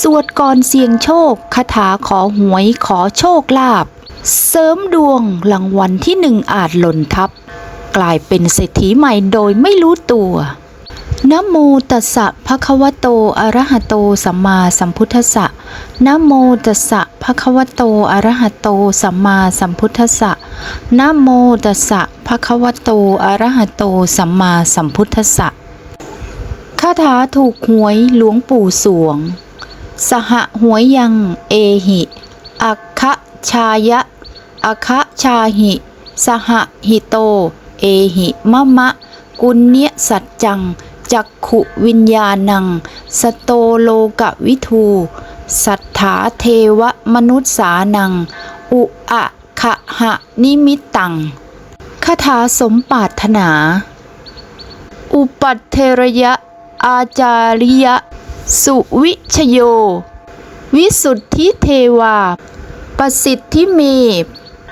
สวดก่อนเสียงโชคคาถาขอหวยขอโชคลาภเสริมดวงรางวัลที่หนึ่งอาจหล่นทับ กลายเป็นเศรษฐีใหม่โดยไม่รู้ตัวนะโมตัสสะภะคะวะโตอะระหะโตสัมมาสัมพุทธัสสะนะโมตัสสะภะคะวะโตอะระหะโตสัมมาสัมพุทธัสสะนะโมตัสสะภะคะวะโตอะระหะโตสัมมาสัมพุทธัสสะ คาถาถูกหวยหลวงปู่สวง สหหวยยัง เอหิอัคะชายะอัคะชาหิ สหหิโต เอหิมะมะ กุณเนยสัจจัง จักขุวิญญาณัง สโตโลกวิทูสัทธาเทวมนุษสานัง อุอะขะหะนิมิตตังคาถาสมปาถนา อุปัตเทระยะ อาจาริยสุวิชโย วิสุทธิเทวา ประสิทธิเม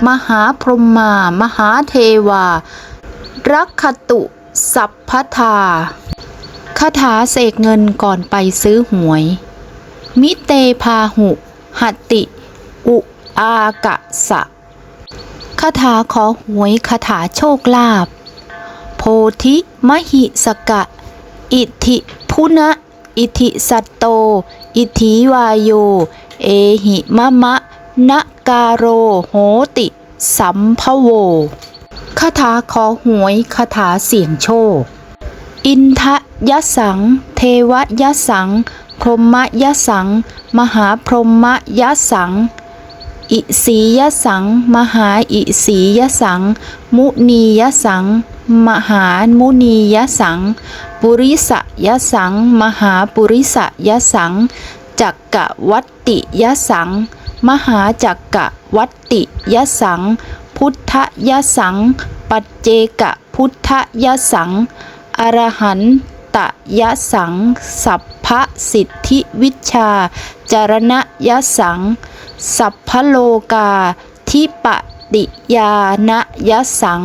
มหาพรหมา มหาเทวา รักขตุสัพพทาคาถาเสกเงินก่อนไปซื้อหวย มิเตพาหุ หติ อุอากะสะคาถาขอหวยคาถาโชคลาภโพธิมหิสกะ อิทิพุนะอิทิสัตโต อิทิวายโย เอหิมะมะนะกาโรโหติ สัมภโว คาถาขอหวยคาถาเสี่ยงโชค อินทะยสัง เทวยะสัง พรหมยะสัง มหาพรหมยะสัง อิสียสัง มหาอิสียสัง มุนียสัง มหามุนียสัง ปุริสยสัง มหาปุริสยสัง จักกะวัตติยสัง มหาจักกะวัตติยสัง พุทธยสัง ปัจเจกะพุทธยสัง อรหันตยสัง สัพพสิทธิวิชา จารณยสัง สัพพโลกาทิปติยานยสัง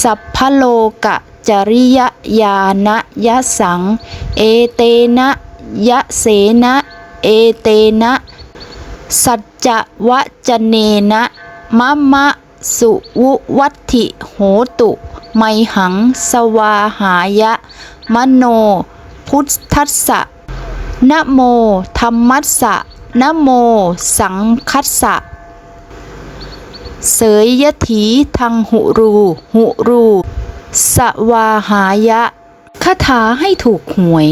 สัพพโลกะจริยญาณยสัง เอเตนะยะเสนะ เอเตนะ สัจจะวะจเนนะมะมะสุวุวัติโหตุ ไมหัง สวาหายะ มโน พุทธัสสะนะโมธรรมัสสะนะโม สังคัสสะ เสยยถีทังหุรู หุรู สวาหายะคาถาให้ถูกหวย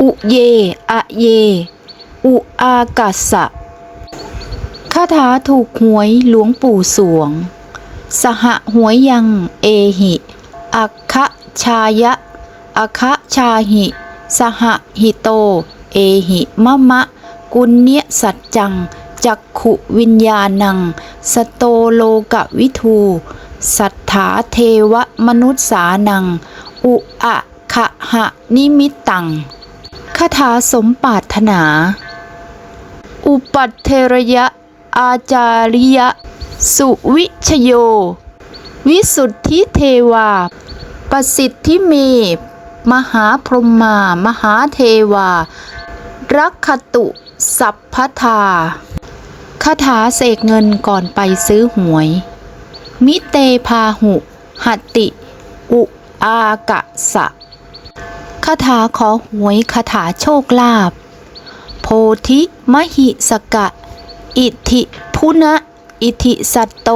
อุเย อะเย อุอากาสะคาถาถูกหวยหลวงปู่สวง สหหวยยังเอหิอัคะชายะอัคะชาหิ สหหิโต เอหิมะมะ กุณเนสัจจัง จักขุวิญญาณัง สโตโลกวิทูสัทธาเทวมนุษสานัง อุอะขะหะนิมิตตังคาถาสมปาถนา อุปัตเทระยะ อาจาริยะ สุวิชโย วิสุทธิเทวา ประสิทธิเม มหาพรหมา มหาเทวา รักขตุ สัพพทา คาถาเสกเงินก่อนไปซื้อหวย มิเตพาหุหัติ อุอากะสะคาถาขอหวยคาถาโชคลาภโพธิมหิสกะ อิทิพุนะอิทิสัตโต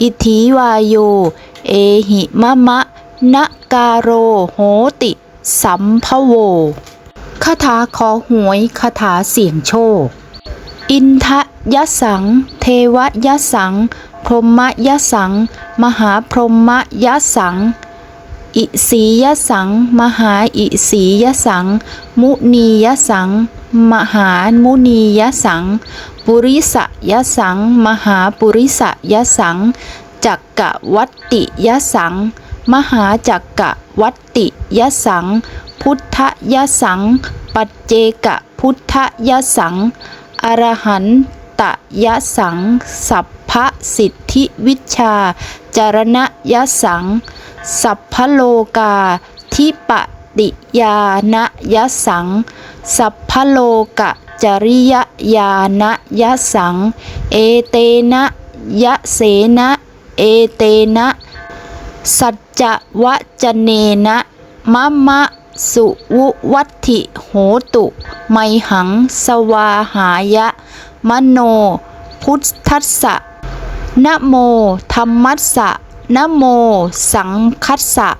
อิทิวายโย เอหิมะมะนะกาโรโหติ สัมภโวคาถาขอหวยคาถาเสี่ยงโชค อินทะยสัง เทวยสัง พรหมยสัง มหาพรหมยสัง อิสียสัง มหาอิสียสัง มุนียสัง มหามุนียสัง ปุริสยสัง มหาปุริสยสัง จักกะวัตติยสัง มหาจักกะวัตติยสัง พุทธยสัง ปัจเจกะพุทธยสัง อรหันตยสัง สัพพสิทธิวิชา จารณยสัง สัพพโลกาทิปติยานยสัง สัพพโลกะจริยญาณยสัง เอเตนะยะเสนะ เอเตนะ สัจวะจเนนะมะมะ สุวุวัติโหตุ ไมหัง สวาหายะ มโน พุทธัสสะนะโมธรรมัสสะนะโม สังคัสสะ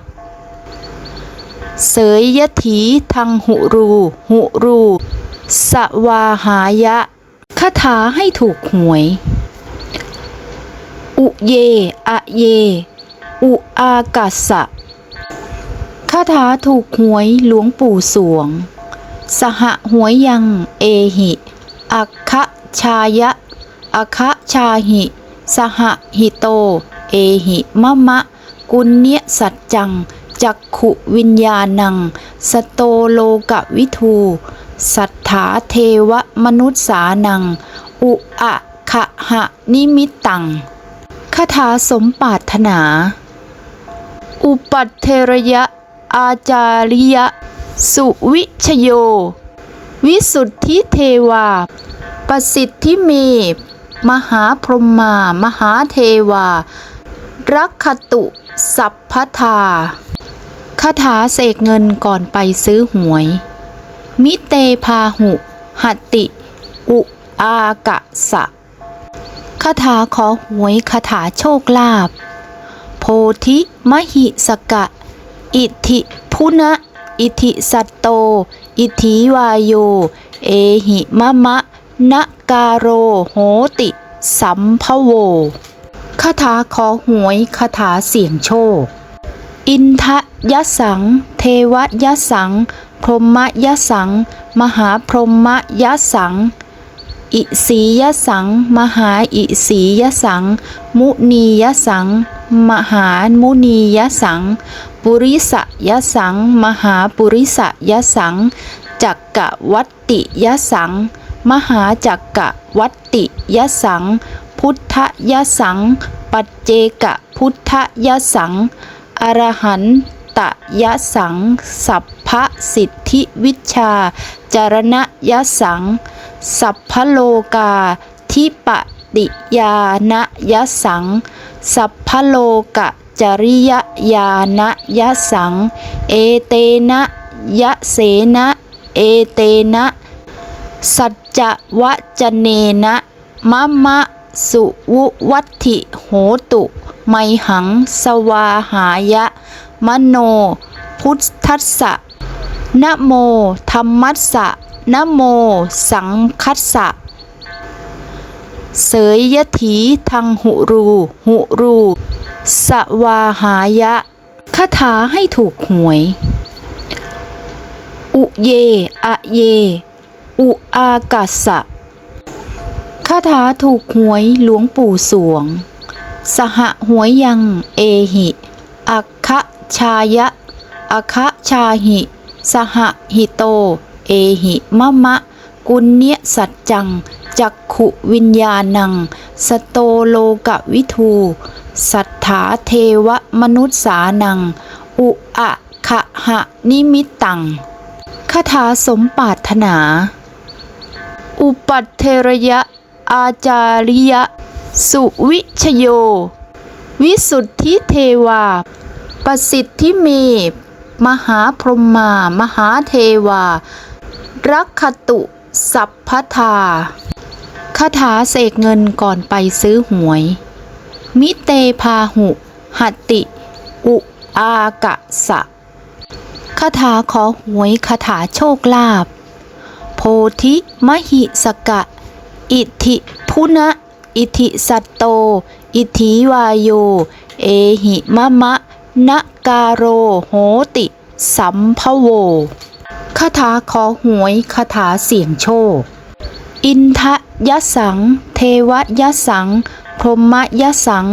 เสยยถีทังหุรู หุรู สวาหายะ คาถาให้ถูกหวย อุเย อะเย อุอากาสะ คาถาถูกหวยหลวงปู่สวง สหหวยยังเอหิอัคะชายะอัคะชาหิ สหหิโต เอหิมะมะ กุณเนยสัจจัง จักขุวิญญาณัง สโตโลกวิทู สัทธาเทวมนุษสานัง อุอะขะหะนิมิตตังคาถาสมปาถนา อุปัตเทระยะ อาจาริยสุวิชโย วิสุทธิเทวา ประสิทธิเมมหาพรหมา มหาเทวา รักขตุสัพพทาคาถาเสกเงินก่อนไปซื้อหวย มิเตพาหุหัตติ อุอากะสะคาถาขอหวยคาถาโชคลาภโพธิมหิสกะ อิทธิพุนะ อิทธิสัตโต อิทธิวายโย เอหิมะมะนะกาโรโหติ สัมภโวคาถาขอหวยคาถาเสี่ยงโชค อินทะยสัง เทวยะสัง พรหมยะสัง มหาพรหมยะสัง อิสียสัง มหาอิสียสัง มุนียสัง มหามุนียสัง ปุริสยสัง มหาปุริสยสัง จักกะวัตติยสัง มหาจักกะวัตติยสัง พุทธยสัง ปัจเจกะพุทธยสัง อรหันตยสัง สัพพสิทธิวิชชาจารณยสัง สัพพโลกาทิปติยานะยสัง สัพพโลกะจริยญาณยสัง เอเตนะยะเสนะ เอเตนะ สัจจวะจเนนะมะมะสุวุวัติโหตุ ไมหัง สวาหายะ มโน พุทธัสสะนะโมธรรมัสสะ นโมสังคัสสะ เสยยถีทังหุรู หุรู สวาหายะคาถาให้ถูกหวย อุเย อะเย อุอากาสะคาถาถูกหวยหลวงปู่สวง สหหวยยัง เอหิอัคคะชายะอัคคะชาหิ สหหิโต เอหิมะมะ กุณเนยสัจจัง จักขุวิญญาณัง สโตโลกวิทูสัทธาเทวมนุษสานัง อุอะขะหะนิมิตตังคาถาสมปาถนา อุปัตเทระยะ อาจาริยะ สุวิชโย วิสุทธิเทวา ประสิทธิเม มหาพรหมา มหาเทวา รักขตุสัพพทาคาถาเสกเงินก่อนไปซื้อหวย มิเตพาหุหัตติ อุอากะสะคาถาขอหวยคาถาโชคลาภโพธิมหิสกะ อิทิพุนะอิทิสัตโต อิทิวายโย เอหิมะมะนะกาโรโหติ สัมภโว คาถาขอหวยคาถาเสี่ยงโชค อินทะยสัง เทวยสัง พรหมยสัง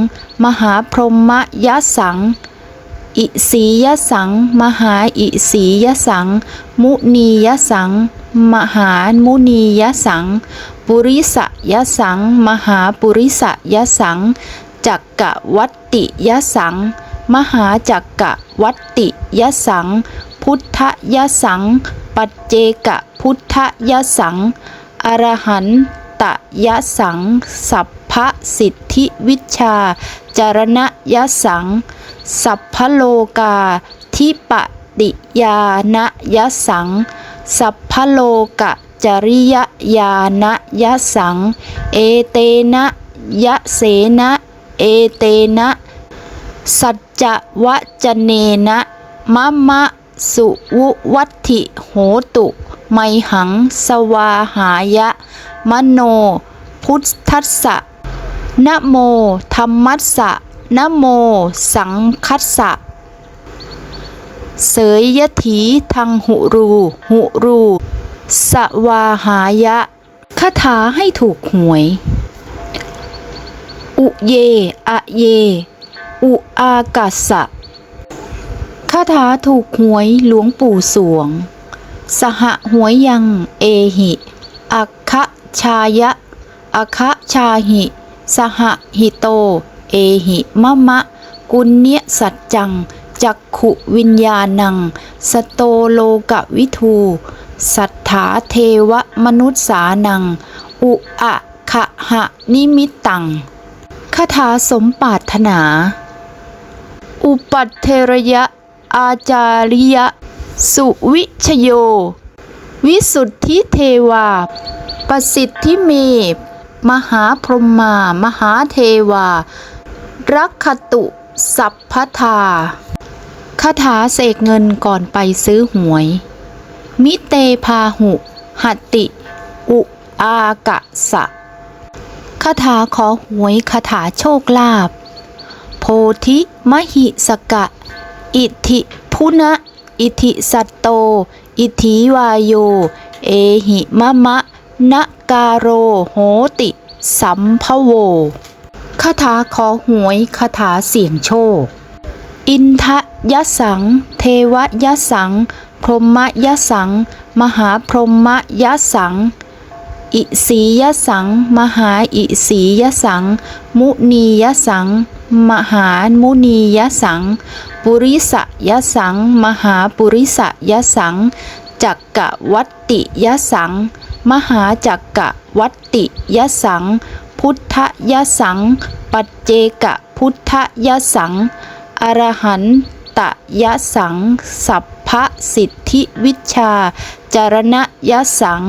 มหาพรหมยสัง อิสียสัง มหาอิสียสัง มุนียสัง มหามุนียสัง ปุริสยสัง มหาปุริสยสัง จักกะวัตติยสัง มหาจักกะวัตติยสัง พุทธยสัง ปัจเจกพุทธยสัง อรหันตยสัง สัพพสิทธิวิชา จารณยสัง สัพพโลกาทิปติยานยสัง สัพพโลกจริยญาณยสัง เอเตนะยะเสนะ เอเตนะ สัจจวจเนนะมะมะ สุวุวัติโหตุ ไมหัง สวาหายะ มโน พุทธัสสะนะโมธรรมัสสะนะโม สังคัสสะ เสยยถีทังหุรู หุรู สวาหายะ คาถาให้ถูกหวย อุเย อะเย อุอากาสะาถาถูกหวยหลวงปู่สวง สหหวยยังเอหิอัคชายะอัคชาหิ สหหิโต เอหิมะมะ กุณเนียสัจจัง จักขุวิญญาณัง สโตโลกวิทูสัทธาเทวมนุษสานัง อุอะขะหะนิมิตตังคาถาสมปาถนา อุปัตเทระยะ อาจาริยสุวิชโย วิสุทธิเทวา ประสิทธิเมมหาพรหมา มหาเทวา รักขตุสัพพทาคาถาเสกเงินก่อนไปซื้อหวย มิเตพาหุหัตติอุอากะสะคาถาขอหวยคาถาโชคลาภโพธิมหิสกะ อิทิพุนะอิทิสัตโต อิทิวายโย เอหิมะมะนะกาโรโหติ สัมภโวคาถาขอหวยคาถาเสี่ยงโชค อินทะยสัง เทวยะสัง พรหมยะสัง มหาพรหมยะสัง อิสียสัง มหาอิสียสัง มุนียสัง มหามุนียสัง ปุริสยสัง มหาปุริสยสัง จักกะวัตติยสัง มหาจักกะวัตติยสัง พุทธยสัง ปัจเจกพุทธยสัง อรหันตยสัง สัพพสิทธิวิชา จารณยสัง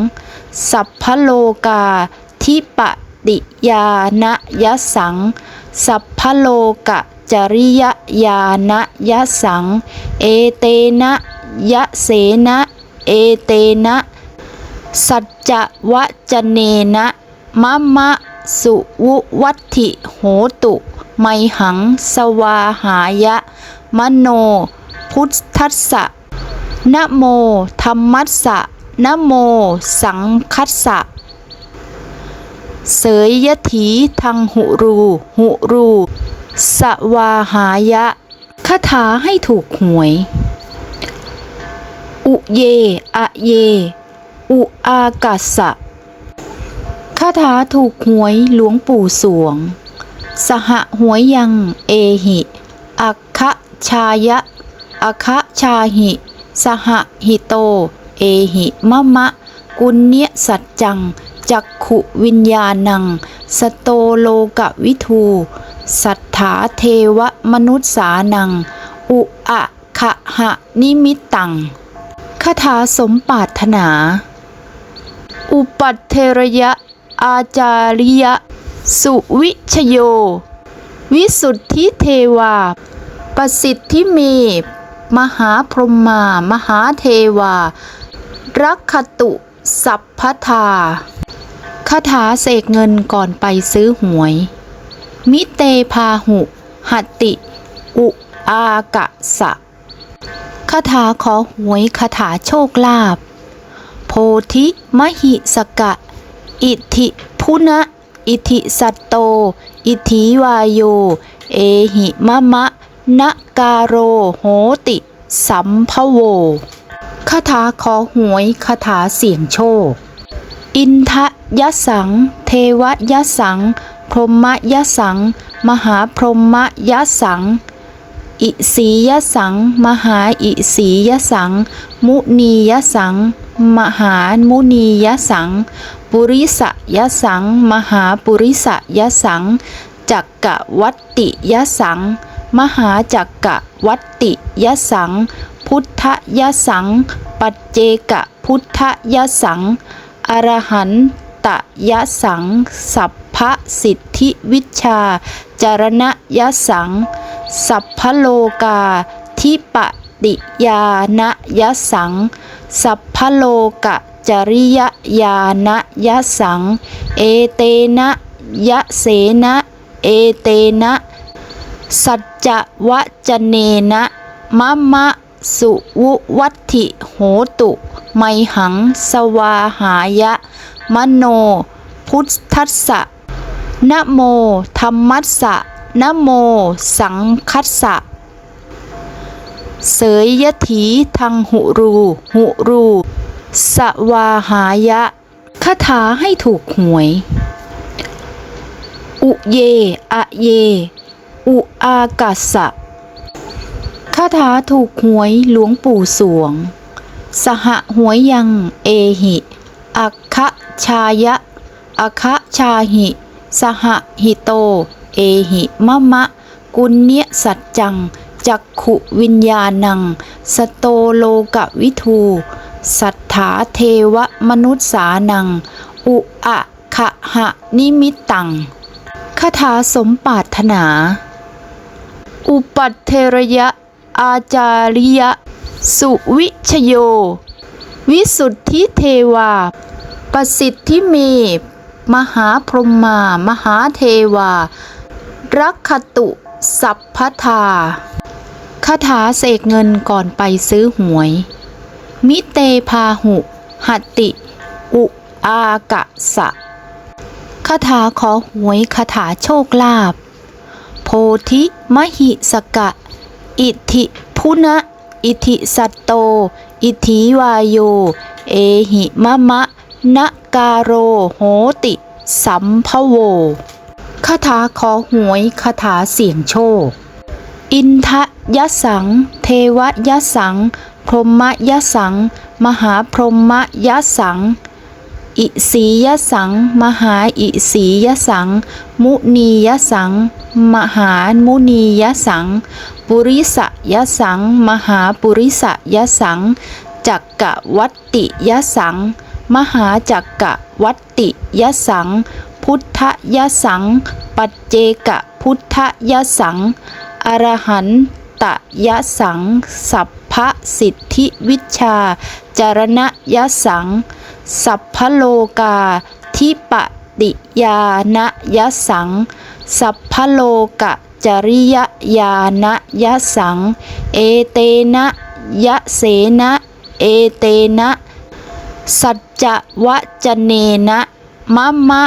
สัพพโลกาทิปติยานยสัง สัพพโลกะ จริยญาณยสัง เอเตนะยะเสนะ เอเตนะ สัจจะวะจเนนะมะมะสุวุวัติโหตุ ไมหัง สวาหายะ มโน พุทธัสสะนะโมธรรมัสสะนะโม สังคัสสะ เสยยถีทังหุรู หุรู สวาหายะคาถาให้ถูกหวย อุเย อะเย อุอากาสะคาถาถูกหวยหลวงปู่สวง สหหวยยังเอหิอัคชายะอัคชาหิ สหหิโต เอหิมะมะ กุณเนียสัจจัง จักขุวิญญาณัง สโตโลกวิทู สัทธาเทวมนุษสานัง อุอะขะหะนิมิตตังคาถาสมปาถนา อุปัตเทระยะ อาจาริยะ สุวิชโย วิสุทธิเทวา ประสิทธิเมมหาพรหมา มหาเทวา รักขตุ สัพพทาคาถาเสกเงินก่อนไปซื้อหวย มิเตพาหุหัตติ อุอากะสะคาถาขอหวยคาถาโชคลาภโพธิมหิสกะ อิทธิพุนะอิทธิสัตโต อิทธิวายโย เอหิมะมะนะการโรโหติ สัมภโวคาถาขอหวยคาถาเสี่ยงโชค อินทะยสัง เทวยะสัง พรหมยสัง มหาพรหมยสัง อิสียสัง มหาอิสียสัง มุนียสัง มหามุนียสัง ปุริสยสัง มหาปุริสยสัง จักกะวัตติยสัง มหาจักกะวัตติยสัง พุทธยสัง ปัจเจกพุทธยสัง อรหัน ตยสัง สัพพสิทธิวิชา จารณยสัง สัพพโลกาทิปติยานยสัง สัพพโลกะจริยญาณยสัง เอเตนะยะเสนะ เอเตนะ สัจจวจเนนะมะมะสุวุวัติโหตุ ไมหัง สวาหายะ มโน พุทธัสสะนะโมธรรมัสสะนะโม สังคัสสะ เสยยถีทังหุรู หุรู สวาหายะคาถาให้ถูกหวย อุเย อะเย อุอากาสะคาถาถูกหวยหลวงปู่สวง สหหวยยัง เอหิ อัคคะ ชายะอัคะชาหิ สหหิโต เอหิมะมะ กุณเนยสัจจัง จักขุวิญญาณัง สโตโลกวิทูสัทธาเทวมนุษสานัง อุอะขะหะนิมิตตังคาถาสมปาถนา อุปัตเทระยะ อาจาริยะ สุวิชโย วิสุทธิเทวา ประสิทธิเม มหาพรหมา มหาเทวา รักขตุ สัพพทาคาถาเสกเงินก่อนไปซื้อหวย มิเตพาหุหัตติ อุอากะสะคาถาขอหวยคาถาโชคลาภ โพธิมหิสกะ อิทิพุนะอิทิสัตโต อิทิวายโย เอหิมะมะ นกาโรโหติ สัมภโวคาถาขอหวยคาถาเสี่ยงโชค อินทยสัง เทวยสัง พรหมยสัง มหาพรหมยสัง อิสียสัง มหาอิสียสัง มุนียสัง มหามุนียสัง ปุริสยสัง มหาปุริสยสังจักกะวัตติยสัง มหาจักกะวัตติยสัง พุทธยสัง ปัจเจกะพุทธยสัง อรหันตยสัง สัพพสิทธิวิชชา จารณยสัง สัพพโลกาทิปติยานยสัง สัพพโลกะจริยญาณยสัง เอเตนะยะเสนะ เอเตนะ สัจจวจเนนะมะมะ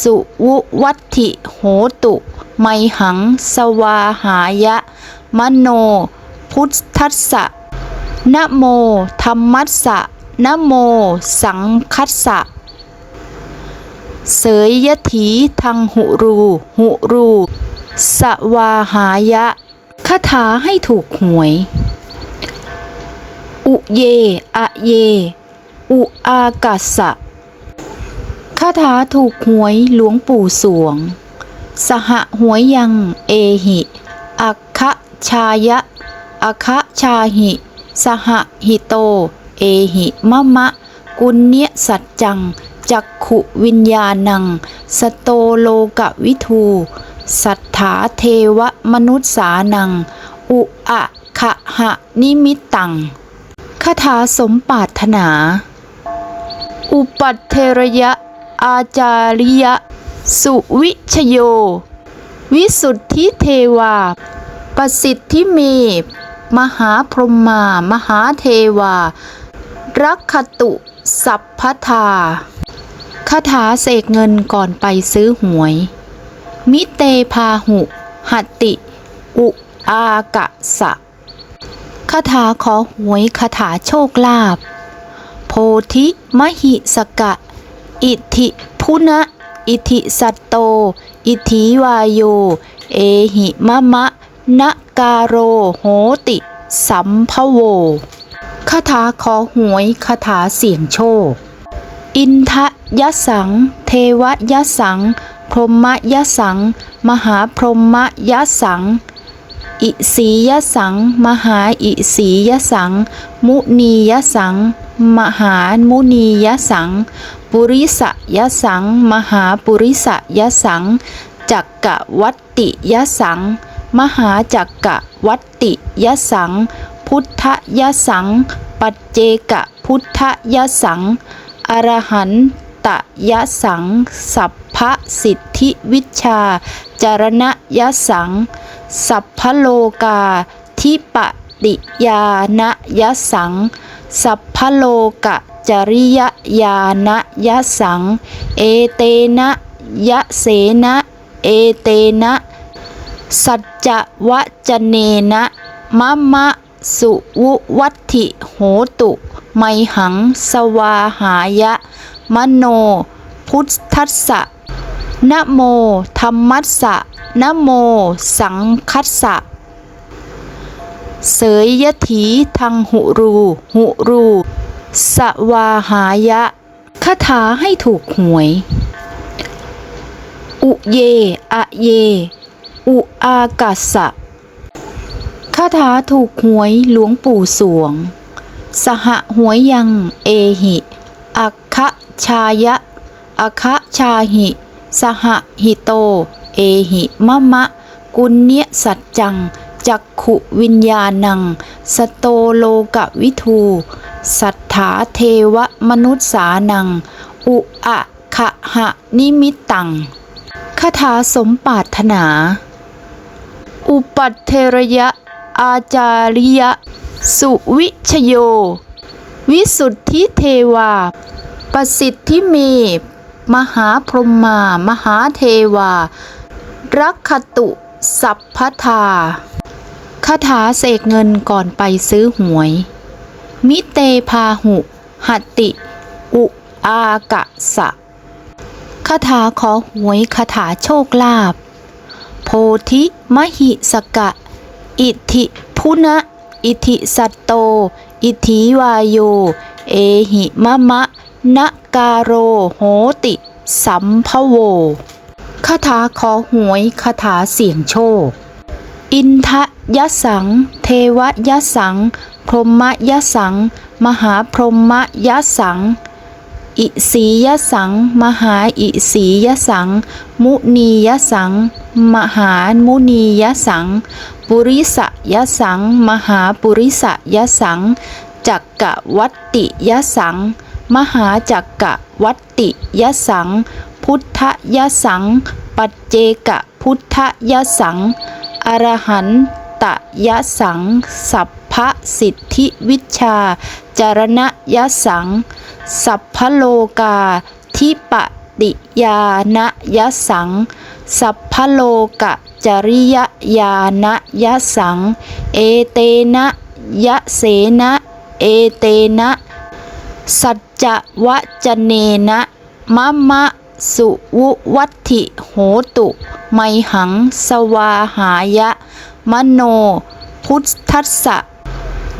สุวุวัติโหตุ ไมหัง สวาหายะ มโน พุทธัสสะนะโมธรรมัสสะนะโม สังคัสสะ เสยยถีทังหุรู หุรู สวาหายะคาถาให้ถูกหวย อุเย อะเย อุอากาสะคาถาถูกหวยหลวงปู่สวง สหหวยยังเอหิอัคะชายะอัคะชาหิ สหหิโต เอหิมะมะ กุณเนยสัจจัง จักขุวิญญาณัง สโตโลกวิทูสัทธาเทวมนุษสานัง อุอะขะหะนิมิตตังคาถาสมปาถนา อุปัตเทระยะ อาจาริยะ สุวิชโย วิสุทธิเทวา ประสิทธิเมมหาพรหมา มหาเทวา รักขตุ สัพพทาคาถาเสกเงินก่อนไปซื้อหวย มิเตพาหุหัตติ อุอากะสะคาถาขอหวยคาถาโชคลาภ โพธิมหิสกะ อิทิพุนะ อิทิสัตโต อิทิวายโย เอหิมะมะนะการโรโหติ สัมภโวคาถาขอหวยคาถาเสี่ยงโชค อินทะยะสัง เทวะยะสัง พรหมยะสัง มหาพรหมยะสัง อิสียสัง มหาอิสียสัง มุนียสัง มหามุนียสัง ปุริสยสัง มหาปุริสยสัง จักกะวัตติยสัง มหาจักกะวัตติยสัง พุทธยสัง ปัจเจกพุทธยสัง อรหันตยสัง สัพพสิทธิวิชา จารณยสัง สัพพโลกาทิปติยานยสัง สัพพโลกะจริยญาณยสัง เอเตนะยะเสนะเอเตนะ สัจจวะจเนนะมะมะสุวุวัติโหตุ ไมหัง สวาหายะ มโน พุทธัสสะนะโมธรรมัสสะนะโม สังคัสสะ เสยยถีทังหุรู หุรู สวาหายะคาถาให้ถูกหวย อุเย อะเย อุอากาสะคาถาถูกหวยหลวงปู่สวง สหหวยยังเอหิอัคชายะอัคชาหิ สหหิโต เอหิมะมะ กุณเนสัจจัง จักขุวิญญาณัง สโตโลกวิทู สัทธาเทวมนุษสานัง อุอะขะหะนิมิตตังคาถาสมปาถนา อุปัตเทระยะ อาจาริยะ สุวิชโย วิสุทธิเทวา ประสิทธิเม มหาพรหมา มหาเทวา รักขตุสัพพทา คาถาเสกเงินก่อนไปซื้อหวย มิเตพาหุหัตติ อุอากะสะคาถาขอหวยคาถาโชคลาภโพธิมหิสกะ อิทิพุนะอิทิสัตโต อิทิวายโย เอหิมะมะนะการโรโหติ สัมภโวคาถาขอหวยคาถาเสี่ยงโชค อินทะ ยสัง เทวยสัง พรหมยสัง มหาพรหมยสัง อิสียสัง มหาอิสียสัง มุนียสัง มหามุนียสัง ปุริสยสัง มหาปุริสยสัง จักกะวัตติยสัง มหาจักกะวัตติยสัง พุทธยสัง ปัจเจกพุทธยสังอรหัน ตยสัง สัพพสิทธิวิชา จารณยสัง สัพพโลกาทิปติยานยสัง สัพพโลกะจริยญาณยสัง เอเตนะยะเสนะ เอเตนะ สัจจวจเนนะมะมะสุวุวัติโหตุ ไมหัง สวาหายะ มโน พุทธัสสะ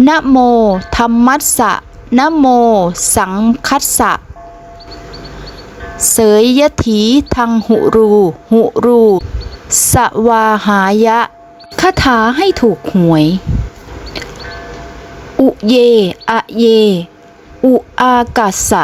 นะโมธรรมัสสะนะโม สังคัสสะ เสยยถีทังหุรู หุรู สวาหายะคาถาให้ถูกหวย อุเย อะเย อุอากาสะ